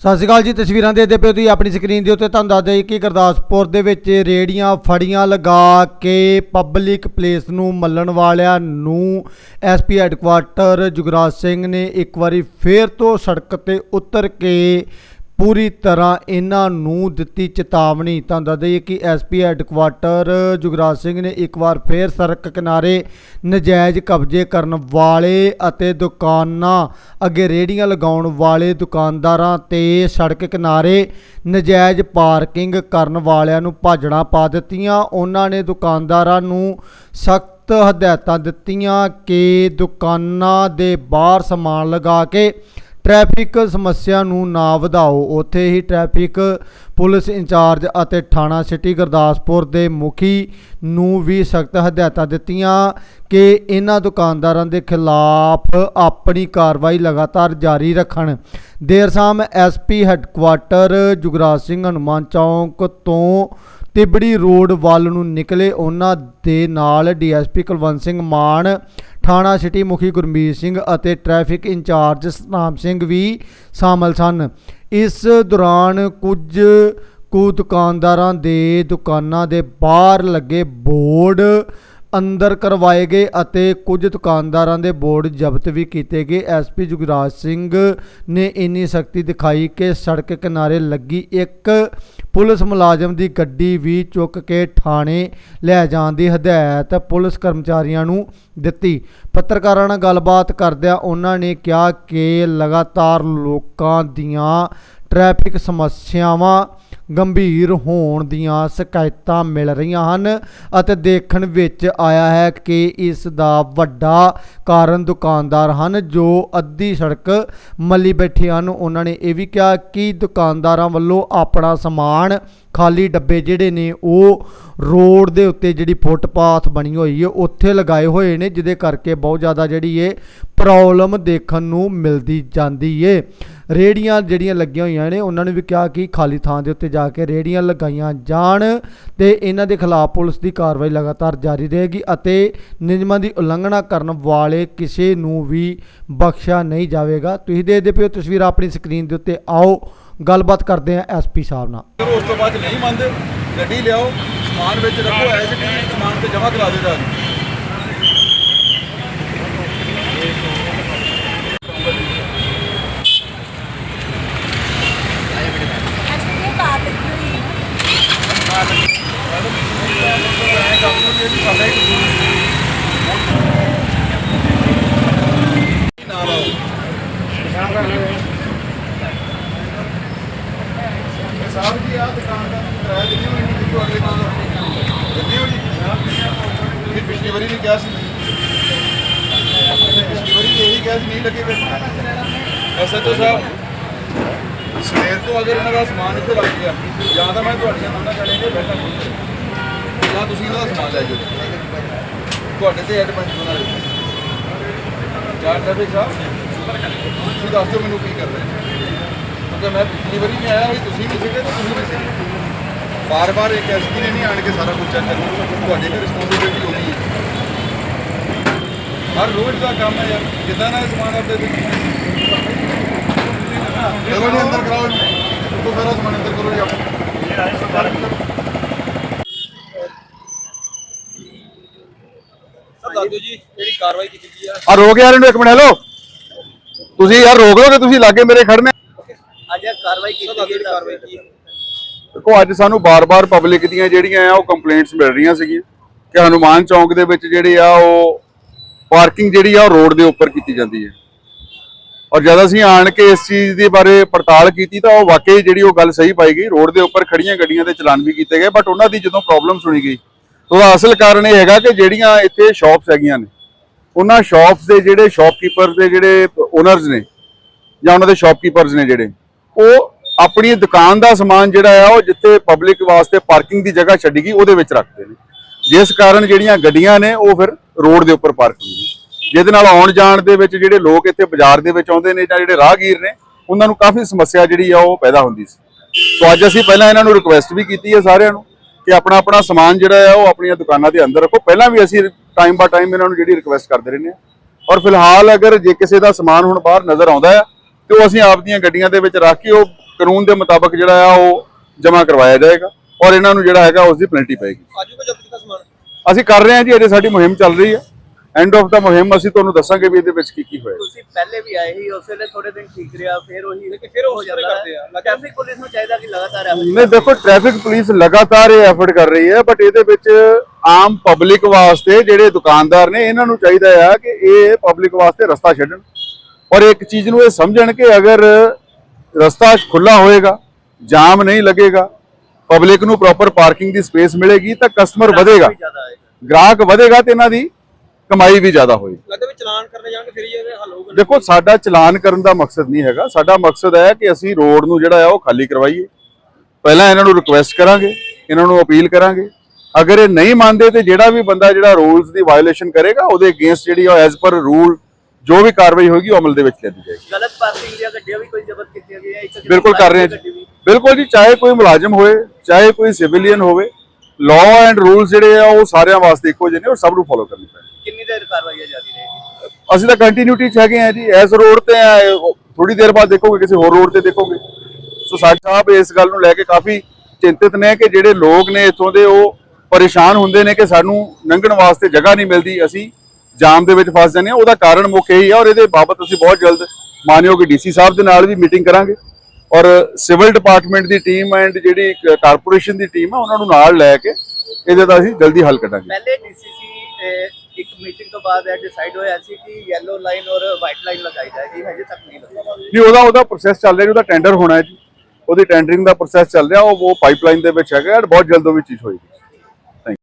ਸਤਿ ਸ਼੍ਰੀ ਅਕਾਲ ਜੀ, ਤਸਵੀਰਾਂ ਦੇਖਦੇ ਪਿਓ ਤੁਸੀਂ ਆਪਣੀ ਸਕਰੀਨ ਦੇ ਉੱਤੇ। ਤੁਹਾਨੂੰ ਦੱਸ ਦਈਏ ਕਿ ਗੁਰਦਾਸਪੁਰ ਦੇ ਵਿੱਚ ਰੇੜੀਆਂ ਫੜੀਆਂ ਲਗਾ ਕੇ ਪਬਲਿਕ ਪਲੇਸ ਨੂੰ ਮੱਲਣ ਵਾਲਿਆਂ ਨੂੰ ਐਸਪੀ ਹੈੱਡਕੁਆਰਟਰ ਜੁਗਰਾਜ ਸਿੰਘ ਨੇ ਇੱਕ ਵਾਰੀ ਫੇਰ ਤੋਂ ਸੜਕ ਤੇ ਉਤਰ ਕੇ ਪੂਰੀ ਤਰ੍ਹਾਂ ਇਹਨਾਂ ਨੂੰ ਦਿੱਤੀ ਚੇਤਾਵਨੀ। ਤੁਹਾਨੂੰ ਦੱਸ ਦਈਏ ਕਿ ਐਸਪੀ ਹੈੱਡਕੁਆਟਰ ਜੁਗਰਾਜ ਸਿੰਘ ਨੇ ਇੱਕ ਵਾਰ ਫੇਰ ਸੜਕ ਕਿਨਾਰੇ ਨਜਾਇਜ਼ ਕਬਜ਼ੇ ਕਰਨ ਵਾਲੇ ਅਤੇ ਦੁਕਾਨਾਂ ਅੱਗੇ ਰੇੜੀਆਂ ਲਗਾਉਣ ਵਾਲੇ ਦੁਕਾਨਦਾਰਾਂ ਤੇ ਸੜਕ ਕਿਨਾਰੇ ਨਜਾਇਜ਼ ਪਾਰਕਿੰਗ ਕਰਨ ਵਾਲਿਆਂ ਨੂੰ ਭਾਜੜਾਂ ਪਾ ਦਿੱਤੀਆਂ। ਉਹਨਾਂ ਨੇ ਦੁਕਾਨਦਾਰਾਂ ਨੂੰ ਸਖਤ ਹਦਾਇਤਾਂ ਦਿੱਤੀਆਂ ਕਿ ਦੁਕਾਨਾਂ ਦੇ ਬਾਹਰ ਸਮਾਨ ਲਗਾ ਕੇ ਟ੍ਰੈਫਿਕ ਸਮੱਸਿਆ ਨੂੰ ਨਾ ਵਧਾਓ। ਉੱਥੇ ਹੀ ਟ੍ਰੈਫਿਕ ਪੁਲਿਸ ਇੰਚਾਰਜ ਅਤੇ ਥਾਣਾ ਸਿਟੀ ਗੁਰਦਾਸਪੁਰ ਦੇ ਮੁਖੀ ਨੂੰ ਵੀ ਸਖਤ ਹਦਾਇਤਾਂ ਦਿੱਤੀਆਂ ਕਿ ਇਹਨਾਂ ਦੁਕਾਨਦਾਰਾਂ ਦੇ ਖਿਲਾਫ ਆਪਣੀ ਕਾਰਵਾਈ ਲਗਾਤਾਰ ਜਾਰੀ ਰੱਖਣ। ਦੇਰ ਸ਼ਾਮ ਐਸਪੀ ਹੈੱਡਕੁਆਟਰ ਜੁਗਰਾਜ ਸਿੰਘ ਹਨੂੰਮਾਨ ਚੌਂਕ ਤੋਂ ਤਿਬੜੀ ਰੋਡ ਵੱਲ ਨੂੰ ਨਿਕਲੇ। ਉਹਨਾਂ ਦੇ ਨਾਲ ਡੀਐਸਪੀ ਕੁਲਵੰਤ ਸਿੰਘ ਮਾਨ ਥਾਣਾ ਸਿਟੀ ਮੁਖੀ ਗੁਰਮੀਤ ਸਿੰਘ ਅਤੇ ਟ੍ਰੈਫਿਕ ਇੰਚਾਰਜ ਸਤਨਾਮ ਸਿੰਘ ਵੀ ਸ਼ਾਮਲ ਸਨ। ਇਸ ਦੌਰਾਨ ਕੁਝ ਕੁ ਦੁਕਾਨਦਾਰਾਂ ਦੇ ਦੁਕਾਨਾਂ ਦੇ ਬਾਹਰ ਲੱਗੇ ਬੋਰਡ ਅੰਦਰ ਕਰਵਾਏ ਗਏ ਅਤੇ ਕੁਝ ਦੁਕਾਨਦਾਰਾਂ ਦੇ ਬੋਰਡ ਜ਼ਬਤ ਵੀ ਕੀਤੇ ਗਏ। ਐਸਪੀ ਜੁਗਰਾਜ ਸਿੰਘ ਨੇ ਇੰਨੀ ਸਖਤੀ ਦਿਖਾਈ ਕਿ ਸੜਕ ਕਿਨਾਰੇ ਲੱਗੀ ਇੱਕ ਪੁਲਿਸ ਮੁਲਾਜ਼ਮ ਦੀ ਗੱਡੀ ਵੀ ਚੁੱਕ ਕੇ ਥਾਣੇ ਲੈ ਜਾਣ ਦੀ ਹਦਾਇਤ ਪੁਲਿਸ ਕਰਮਚਾਰੀਆਂ ਨੂੰ ਦਿੱਤੀ। ਪੱਤਰਕਾਰਾਂ ਨਾਲ ਗੱਲਬਾਤ ਕਰਦਿਆਂ ਉਹਨਾਂ ਨੇ ਕਿਹਾ ਕਿ ਲਗਾਤਾਰ ਲੋਕਾਂ ਦੀਆਂ ਟ੍ਰੈਫਿਕ ਸਮੱਸਿਆਵਾਂ ਗੰਭੀਰ ਹੋਣ ਦੀਆਂ ਸ਼ਿਕਾਇਤਾਂ ਮਿਲ ਰਹੀਆਂ ਹਨ ਅਤੇ ਦੇਖਣ ਵਿੱਚ ਆਇਆ ਹੈ ਕਿ ਇਸ ਦਾ ਵੱਡਾ ਕਾਰਨ ਦੁਕਾਨਦਾਰ ਹਨ, ਜੋ ਅੱਧੀ ਸੜਕ ਮੱਲੀ ਬੈਠੇ ਹਨ। ਉਹਨਾਂ ਨੇ ਇਹ ਵੀ ਕਿਹਾ ਕਿ ਦੁਕਾਨਦਾਰਾਂ ਵੱਲੋਂ ਆਪਣਾ ਸਮਾਨ ਖਾਲੀ ਡੱਬੇ ਜਿਹੜੇ ਨੇ, ਉਹ ਰੋਡ ਦੇ ਉੱਤੇ ਜਿਹੜੀ ਫੁੱਟਪਾਥ ਬਣੀ ਹੋਈ ਹੈ, ਉੱਥੇ ਲਗਾਏ ਹੋਏ ਨੇ, ਜਿਹਦੇ ਕਰਕੇ ਬਹੁਤ ਜ਼ਿਆਦਾ ਜਿਹੜੀ ਇਹ ਪ੍ਰੋਬਲਮ ਦੇਖਣ ਨੂੰ ਮਿਲਦੀ ਜਾਂਦੀ ਏ। ਰੇੜੀਆਂ ਜਿਹੜੀਆਂ ਲੱਗੀਆਂ ਹੋਈਆਂ ਨੇ, ਉਹਨਾਂ ਨੂੰ ਵੀ ਕਿਹਾ ਕਿ ਖਾਲੀ ਥਾਂ ਦੇ ਉੱਤੇ ਜਾ ਕੇ ਰੇੜੀਆਂ ਲਗਾਈਆਂ ਜਾਣ ਤੇ ਇਹਨਾਂ ਦੇ ਖਿਲਾਫ ਪੁਲਿਸ ਦੀ ਕਾਰਵਾਈ ਲਗਾਤਾਰ ਜਾਰੀ ਰਹੇਗੀ ਅਤੇ ਨਿਯਮਾਂ ਦੀ ਉਲੰਘਣਾ ਕਰਨ ਵਾਲੇ ਕਿਸੇ ਨੂੰ ਵੀ ਬਖਸ਼ਿਆ ਨਹੀਂ ਜਾਵੇਗਾ। ਤੁਸੀਂ ਦੇਖਦੇ ਪਿਓ ਤਸਵੀਰ ਆਪਣੀ ਸਕਰੀਨ ਦੇ ਉੱਤੇ, ਆਓ ਗੱਲਬਾਤ ਕਰਦੇ ਹਾਂ ਐਸਪੀ ਸਾਹਿਬ ਨਾਲ। ਉਸ ਤੋਂ ਬਾਅਦ ਨਹੀਂ ਮੰਨਦੇ, ਗੱਡੀ ਲਿਆਓ, ਸਮਾਨ ਵਿੱਚ ਰੱਖੋ ਐਸੇ ਕਿ ਸਮਾਨ ਤੇ ਜਮ੍ਹਾਂ ਕਰਾ ਦੇਦਾ ਐਕਚੁਅਲੀ ਬਾਤ ਹੋਈ ਹੈ ਨਾਲ ਆਓ ਸਾਹਿਬ ਜੀ ਆ ਦੁਕਾਨ ਦਾ ਕਿਰਾਇਆ ਦਿੰਦੇ ਹੋ ਇਹਨੂੰ ਦੇਖੋ ਅਗਲੇ ਨਾਲ ਦਿੰਦੇ ਹੋ ਇਹ ਪਿਛਲੀ ਵਾਰੀ ਵੀ ਕਿਹਾ ਸੀ ਪਿਛਲੀ ਵਾਰੀ ਇਹੀ ਕਿਹਾ ਸੀ ਨਹੀਂ ਲੱਗੇ ਫਿਰ ਐਸਐਚਓ ਸਾਹਿਬ ਸਵੇਰ ਤੋਂ ਅਗਰ ਇਹਨਾਂ ਦਾ ਸਮਾਨ ਇੱਥੇ ਲੱਗ ਗਿਆ ਜਾਂ ਤਾਂ ਮੈਂ ਤੁਹਾਡੀਆਂ ਮੰਨਾਂ ਚੜੇਗੇ ਬੈਠਾ ਜਾਂ ਤੁਸੀਂ ਇਹਨਾਂ ਦਾ ਸਮਾਨ ਲੈ ਜਾਓ। ਤੁਹਾਡੇ ਤੇ ਐਡ ਬਣ ਹੋਣਾ ਚਾਰ ਟ੍ਰੈਫਿਕ ਸਾਹਿਬ, ਤੁਸੀਂ ਦੱਸ ਦਿਓ ਮੈਨੂੰ ਕੀ ਕਰਨਾ ਹੈ। ਕਿਉਂਕਿ ਮੈਂ ਪਿਛਲੀ ਵਾਰੀ ਵੀ ਆਇਆ ਵੀ ਤੁਸੀਂ ਵੀ ਸੀਗੇ ਤੇ ਤੁਸੀਂ ਵੀ ਸੀਗੇ। ਬਾਰ-ਬਾਰ ਇੱਕ ਐਸਪੀ ਨੇ ਨਹੀਂ ਆਣ ਕੇ ਸਾਰਾ ਕੁਝ ਚੈੱਕ ਕਰਨਾ। ਤੁਹਾਡੀ ਵੀ ਰਿਸਪੌਂਸਿਬਿਲਟੀ ਹੋਣੀ ਹੈ। ਹਰ ਰੋਜ਼ ਦਾ ਕੰਮ ਹੈ ਯਾਰ, ਕਿੱਦਾਂ ਨਾ ਸਮਾਨ ਆਪਦੇ ਦੇ ਚਲੋ ਜੀ, ਅੰਦਰ ਕਰਾਓ ਇਹਨੂੰ ਸਾਰਾ ਸਮਾਨ ਅੰਦਰ ਕਰੋ ਜੀ ਆਪਣਾ। ਸਰ ਦੱਸ ਦਿਓ ਜੀ ਜਿਹੜੀ ਕਾਰਵਾਈ ਕੀਤੀ ਗਈ ਆ? ਆ ਰੋਕ ਯਾਰ ਇਹਨੂੰ ਇੱਕ ਮਿੰਟ ਹੈਲੋ ਤੁਸੀਂ ਯਾਰ ਰੋਕ ਲਓਗੇ ਤੁਸੀਂ ਲਾਗੇ ਮੇਰੇ ਖੜਨੇ? ਅੱਜ ਇਹ ਕਾਰਵਾਈ ਸਰ ਕੀਤੀ ਦੱਸ ਦਿਓ ਗਈ ਜਿਹੜੀ ਕਾਰਵਾਈ ਕੀ ਹੈ ਦੇਖੋ ਅੱਜ ਸਾਨੂੰ ਬਾਰ-ਬਾਰ ਪਬਲਿਕ ਦੀਆਂ ਜਿਹੜੀਆਂ ਆ ਉਹ ਕੰਪਲੇਂਟਸ ਮਿਲ ਰਹੀਆਂ ਸੀਗੀਆਂ ਕਿ ਹਨੂਮਾਨ ਚੌਂਕ ਦੇ ਵਿੱਚ ਜਿਹੜੀ ਆ ਉਹ ਪਾਰਕਿੰਗ ਜਿਹੜੀ ਆ ਉਹ ਰੋਡ ਦੇ ਉੱਪਰ ਕੀਤੀ ਜਾਂਦੀ ਹੈ। ਔਰ ਜਦ ਅਸੀਂ ਆਣ ਕੇ ਇਸ ਚੀਜ਼ ਦੇ ਬਾਰੇ ਪੜਤਾਲ ਕੀਤੀ ਤਾਂ ਉਹ ਵਾਕਈ ਜਿਹੜੀ ਉਹ ਗੱਲ ਸਹੀ ਪਾਈ ਗਈ। ਰੋਡ ਦੇ ਉੱਪਰ ਖੜੀਆਂ ਗੱਡੀਆਂ ਦੇ ਚਲਾਨ ਵੀ ਕੀਤੇ ਗਏ ਬਟ ਉਹਨਾਂ ਦੀ ਜਦੋਂ ਪ੍ਰੋਬਲਮ ਸੁਣੀ ਗਈ ਉਹਦਾ ਅਸਲ ਕਾਰਨ ਇਹ ਹੈਗਾ ਕਿ ਜਿਹੜੀਆਂ ਇੱਥੇ ਸ਼ਾਪਸ ਹੈਗੀਆਂ ਨੇ, ਉਹਨਾਂ ਸ਼ਾਪਸ ਦੇ ਜਿਹੜੇ ਸ਼ਾਪਕੀਪਰ ਦੇ ਜਿਹੜੇ ਓਨਰਸ ਨੇ ਜਾਂ ਉਹਨਾਂ ਦੇ ਸ਼ਾਪਕੀਪਰਸ ਨੇ ਜਿਹੜੇ, ਉਹ ਆਪਣੀ ਦੁਕਾਨ ਦਾ ਸਮਾਨ ਜਿਹੜਾ ਆ, ਉਹ ਜਿੱਥੇ ਪਬਲਿਕ ਵਾਸਤੇ ਪਾਰਕਿੰਗ ਦੀ ਜਗ੍ਹਾ ਛੱਡੀ ਗਈ ਉਹਦੇ ਵਿੱਚ ਰੱਖਦੇ ਨੇ। ਜਿਸ ਕਾਰਨ ਜਿਹੜੀਆਂ ਗੱਡੀਆਂ ਨੇ, ਉਹ ਫਿਰ ਰੋਡ ਦੇ ਉੱਪਰ ਪਾਰਕ ਹੁੰਦੀਆਂ ਜਿਹਦੇ ਨਾਲ ਆਉਣ ਜਾਣ ਦੇ ਵਿੱਚ ਜਿਹੜੇ ਲੋਕ ਇੱਥੇ ਬਾਜ਼ਾਰ ਦੇ ਵਿੱਚ ਆਉਂਦੇ ਨੇ ਜਾਂ ਜਿਹੜੇ ਰਾਹਗੀਰ ਨੇ, ਉਹਨਾਂ ਨੂੰ ਕਾਫੀ ਸਮੱਸਿਆ ਜਿਹੜੀ ਆ, ਉਹ ਪੈਦਾ ਹੁੰਦੀ ਸੀ। ਸੋ ਅੱਜ ਅਸੀਂ ਪਹਿਲਾਂ ਇਹਨਾਂ ਨੂੰ ਰਿਕੁਐਸਟ ਵੀ ਕੀਤੀ ਹੈ ਸਾਰਿਆਂ ਨੂੰ ਕਿ ਆਪਣਾ ਆਪਣਾ ਸਮਾਨ ਜਿਹੜਾ ਆ ਉਹ ਆਪਣੀਆਂ ਦੁਕਾਨਾਂ ਦੇ ਅੰਦਰ ਰੱਖੋ। ਪਹਿਲਾਂ ਵੀ ਅਸੀਂ ਟਾਈਮ ਬਾ ਟਾਈਮ ਇਹਨਾਂ ਨੂੰ ਜਿਹੜੀ ਰਿਕੁਐਸਟ ਕਰਦੇ ਰਹਿੰਦੇ ਹਾਂ। ਔਰ ਫਿਲਹਾਲ ਅਗਰ ਜੇ ਕਿਸੇ ਦਾ ਸਮਾਨ ਹੁਣ ਬਾਹਰ ਨਜ਼ਰ ਆਉਂਦਾ ਹੈ ਤੇ ਉਹ ਅਸੀਂ ਆਪਦੀਆਂ ਗੱਡੀਆਂ ਦੇ ਵਿੱਚ ਰੱਖ ਕੇ ਉਹ ਕਾਨੂੰਨ ਦੇ ਮੁਤਾਬਕ ਜਿਹੜਾ ਆ ਉਹ ਜਮ੍ਹਾਂ ਕਰਵਾਇਆ ਜਾਏਗਾ ਔਰ ਇਹਨਾਂ ਨੂੰ ਜਿਹੜਾ ਹੈਗਾ ਉਸ ਦੀ ਪੈਨਲਟੀ ਪਏਗੀ ਅਸੀਂ ਕਰ ਰਹੇ ਹਾਂ ਜੀ ਅਜੇ ਸਾਡੀ ਮੁਹਿੰਮ ਚੱਲ ਰਹੀ ਹੈ। ਐਂਡ ਆਫ ਦਾ ਮੁਹਿੰਮ ਅਸੀਂ ਤੁਹਾਨੂੰ ਦੱਸਾਂਗੇ ਵੀ ਇਹਦੇ ਵਿੱਚ ਕੀ ਕੀ ਹੋਇਆ। ਤੁਸੀਂ ਪਹਿਲੇ ਵੀ ਆਏ ਸੀ ਉਸ ਵੇਲੇ ਥੋੜੇ ਦਿਨ ਠੀਕ ਰਿਹਾ ਫਿਰ ਉਹੀ ਫਿਰ ਉਹ ਹੋ ਜਾਂਦਾ। ਹੈ। ਟ੍ਰੈਫਿਕ ਪੁਲਿਸ ਨੂੰ ਚਾਹੀਦਾ ਕਿ ਲਗਾਤਾਰ ਨਹੀਂ ਦੇਖੋ ਟ੍ਰੈਫਿਕ ਪੁਲਿਸ ਲਗਾਤਾਰ ਇਹ ਐਫਰਟ ਕਰ ਰਹੀ ਹੈ ਬਟ ਇਹਦੇ ਵਿੱਚ ਆਮ ਪਬਲਿਕ ਵਾਸਤੇ ਜਿਹੜੇ ਦੁਕਾਨਦਾਰ ਨੇ ਇਹਨਾਂ ਨੂੰ ਚਾਹੀਦਾ ਆ ਕਿ ਇਹ ਪਬਲਿਕ ਵਾਸਤੇ ਰਸਤਾ ਛੱਡਣ। ਔਰ ਇੱਕ ਚੀਜ਼ ਨੂੰ ਇਹ ਸਮਝਣ ਕਿ ਅਗਰ ਰਸਤਾ ਖੁੱਲਾ ਹੋਏਗਾ ਜਾਮ ਨਹੀਂ ਲੱਗੇਗਾ ਪਬਲਿਕ ਨੂੰ ਪ੍ਰੋਪਰ ਪਾਰਕਿੰਗ ਦੀ ਸਪੇਸ ਮਿਲੇਗੀ ਤਾਂ ਕਸਟਮਰ ਵਧੇਗਾ। ਗ੍ਰਾਹਕ ਵਧੇਗਾ ਤੇ ਇਹਨਾਂ ਦੀ ਕਮਾਈ ਵੀ ਜ਼ਿਆਦਾ ਹੋਏਗੀ ਲੱਗਦਾ ਵੀ ਚਲਾਨ ਕਰਨੇ ਜਾਣਗੇ ਫਿਰ ਹੀ ਇਹ ਹੱਲ ਹੋਊਗਾ। ਦੇਖੋ ਸਾਡਾ ਚਲਾਨ ਕਰਨ ਦਾ ਮਕਸਦ ਨਹੀਂ ਹੈਗਾ। ਸਾਡਾ ਮਕਸਦ ਹੈ ਕਿ ਅਸੀਂ ਰੋਡ ਨੂੰ ਜਿਹੜਾ ਆ ਉਹ ਖਾਲੀ ਕਰਵਾਈਏ। ਪਹਿਲਾਂ ਇਹਨਾਂ ਨੂੰ ਰਿਕੁਐਸਟ ਕਰਾਂਗੇ ਇਹਨਾਂ ਨੂੰ ਅਪੀਲ ਕਰਾਂਗੇ। ਅਗਰ ਇਹ ਨਹੀਂ ਮੰਨਦੇ ਤੇ ਜਿਹੜਾ ਵੀ ਬੰਦਾ ਜਿਹੜਾ ਰੂਲਸ ਦੀ ਵਾਇਓਲੇਸ਼ਨ ਕਰੇਗਾ ਉਹਦੇ ਅਗੇਂਸਟ ਜਿਹੜੀ ਆ ਐਜ਼ ਪਰ ਰੂਲ ਜੋ ਵੀ ਕਾਰਵਾਈ ਹੋਏਗੀ ਉਹ ਅਮਲ ਦੇ ਵਿੱਚ ਲਿਆਂਦੀ ਜਾਏਗੀ। ਗਲਤ ਪਾਰਕਿੰਗ ਦੀਆਂ ਗੱਡੀਆਂ ਵੀ ਕੋਈ ਜ਼ਬਤ ਕੀਤੀਆਂ ਗਈਆਂ ਇੱਕ ਬਿਲਕੁਲ ਕਰ ਰਹੇ ਹਾਂ ਜੀ। ਬਿਲਕੁਲ ਜੀ ਚਾਹੇ ਕੋਈ ਮੁਲਾਜ਼ਮ ਹੋਏ ਚਾਹੇ ਕੋਈ ਸਿਵਿਲੀਅਨ ਹੋਵੇ ਲਾਅ ਐਂਡ ਰੂਲਸ ਜਿਹੜੇ ਆ ਉਹ ਸਾਰਿਆਂ ਵਾਸਤੇ ਇੱਕੋ ਜਿਹੇ ਨੇ ਔਰ ਸਭ ਨੂੰ ਫੋਲੋ ਕਰਨੇ ਪੈਣੇ। ਕਿੰਨੀ ਦੇਰ ਕਾਰਵਾਈ ਜਾਰੀ ਰਹੇਗੀ? ਅਸੀਂ ਤਾਂ ਕੰਟੀਨਿਊਟੀ ਚ ਹੈਗੇ ਆ ਜੀ ਐਸ ਰੋਡ ਤੇ ਥੋੜੀ ਦੇਰ ਬਾਅਦ ਦੇਖੋਗੇ ਕਿਸੇ ਹੋਰ ਰੋਡ ਤੇ ਦੇਖੋਗੇ। ਸੋ ਸਾਡੇ ਸਾਹਿਬ ਇਸ ਗੱਲ ਨੂੰ ਲੈ ਕੇ ਕਾਫੀ ਚਿੰਤਿਤ ਨੇ ਕਿ ਜਿਹੜੇ ਲੋਕ ਨੇ ਇੱਥੋਂ ਦੇ ਉਹ ਪਰੇਸ਼ਾਨ ਹੁੰਦੇ ਨੇ ਕਿ ਸਾਨੂੰ ਲੰਘਣ ਵਾਸਤੇ ਜਗ੍ਹਾ ਨਹੀਂ ਮਿਲਦੀ। ਅਸੀਂ ਜਾਮ ਦੇ ਵਿੱਚ ਫਸ ਜਾਂਦੇ ਹਾਂ। ਉਹਦਾ ਕਾਰਨ ਮੁੱਖ ਇਹੀ ਆ ਔਰ ਇਹਦੇ ਬਾਬਤ ਅਸੀਂ ਬਹੁਤ ਜਲਦ ਮਾਨਯੋਗ ਡੀਸੀ ਸਾਹਿਬ ਦੇ ਨਾਲ ਵੀ ਮੀਟਿੰਗ ਕਰਾਂਗੇ। ਔਰ ਸਿਵਲ ਡਿਪਾਰਟਮੈਂਟ ਦੀ ਟੀਮ ਐਂਡ ਜਿਹੜੀ ਕਾਰਪੋਰੇਸ਼ਨ ਦੀ ਟੀਮ ਆ ਉਹਨਾਂ ਨੂੰ ਨਾਲ ਲੈ ਕੇ ਇਹਦੇ ਦਾ ਅਸੀਂ ਜਲਦੀ ਹੱਲ ਕੱਢਾਂਗੇ। ਪਹਿਲੇ ਡੀਸੀਸੀ ਮੀਟਿੰਗ ਤੋਂ ਬਾਅਦ ਇਹ ਡਿਸਾਈਡ ਹੋਇਆ ਸੀ ਕਿ ਯੈਲੋ ਲਾਈਨ ਔਰ ਵਾਈਟ ਲਾਈਨ ਲਗਾਈ ਜਾਏਗੀ, ਹਜੇ ਤੱਕ ਨਹੀਂ ਲਗਾਈ। ਨਹੀਂ, ਉਹਦਾ ਉਹਦਾ ਪ੍ਰੋਸੈਸ ਚੱਲ ਰਿਹਾ ਜੀ, ਉਹਦਾ ਟੈਂਡਰ ਹੋਣਾ ਹੈ ਜੀ। ਉਹਦੀ ਟੈਂਡਰਿੰਗ ਦਾ ਪ੍ਰੋਸੈਸ ਚੱਲ ਰਿਹਾ, ਉਹ ਉਹ ਪਾਈਪਲਾਈਨ ਦੇ ਵਿੱਚ ਹੈਗਾ ਔਰ ਬਹੁਤ ਜਲਦ ਉਹ ਵੀ ਚੀਜ਼ ਹੋਏਗੀ।